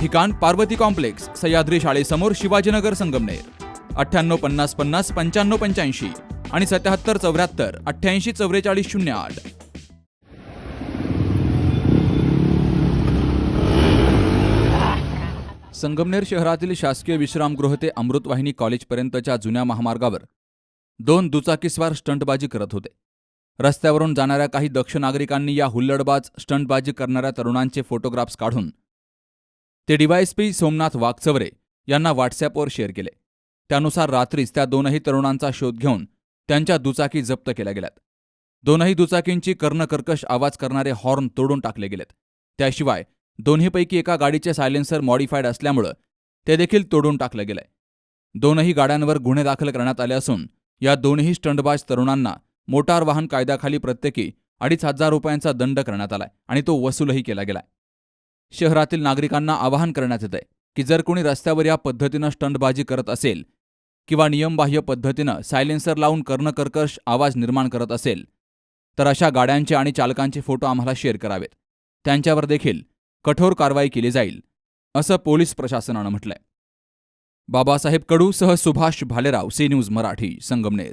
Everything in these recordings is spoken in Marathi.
ठिकाण पार्वती कॉम्प्लेक्स सह्याद्री शाळेसमोर शिवाजीनगर संगमनेर. अठ्ठ्याण्णव पन्नास पन्नास पंच्याण्णव पंच्याऐंशी आणि सत्याहत्तर चौऱ्याहत्तर अठ्ठ्याऐंशी चौवेचाळीस शून्य आठ. संगमनेर शहरातील शासकीय विश्रामगृह ते अमृतवाहिनी कॉलेजपर्यंतच्या जुन्या महामार्गावर दोन दुचाकीस्वार स्टंटबाजी करत होते. रस्त्यावरून जाणाऱ्या काही दक्ष नागरिकांनी या हुल्लडबाज स्टंटबाजी करणाऱ्या तरुणांचे फोटोग्राफ्स काढून ते डीवायएसपी सोमनाथ वागचवरे यांना व्हॉट्सअपवर शेअर केले. त्यानुसार रात्रीच त्या दोनही तरुणांचा शोध घेऊन त्यांच्या दुचाकी जप्त केल्या गेल्यात. दोनही दुचाकींची कर्णकर्कश आवाज करणारे हॉर्न तोडून टाकले गेलेत. त्याशिवाय दोन्हीपैकी एका गाडीचे सायलेन्सर मॉडिफाईड असल्यामुळं ते देखील तोडून टाकलं गेलंय. दोनही गाड्यांवर गुन्हे दाखल करण्यात आले असून या दोन्ही स्टंडबाज तरुणांना मोटार वाहन कायद्याखाली प्रत्येकी अडीच हजार रुपयांचा दंड करण्यात आलाय आणि तो वसूलही केला गेलाय. शहरातील नागरिकांना आवाहन करण्यात येतंय की जर कोणी रस्त्यावर या पद्धतीनं स्टंटबाजी करत असेल किंवा नियमबाह्य पद्धतीनं सायलेन्सर लावून कर्णकर्कश आवाज निर्माण करत असेल तर अशा गाड्यांचे आणि चालकांचे फोटो आम्हाला शेअर करावेत. त्यांच्यावर देखील कठोर कारवाई केली जाईल असं पोलीस प्रशासनानं म्हटलंय. बाबासाहेब कडू सह सुभाष भालेराव सी न्यूज मराठी संगमनेर.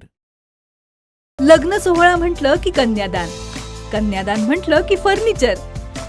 लग्न सोहळा म्हटलं की कन्यादान. कन्यादान म्हटलं की फर्निचर.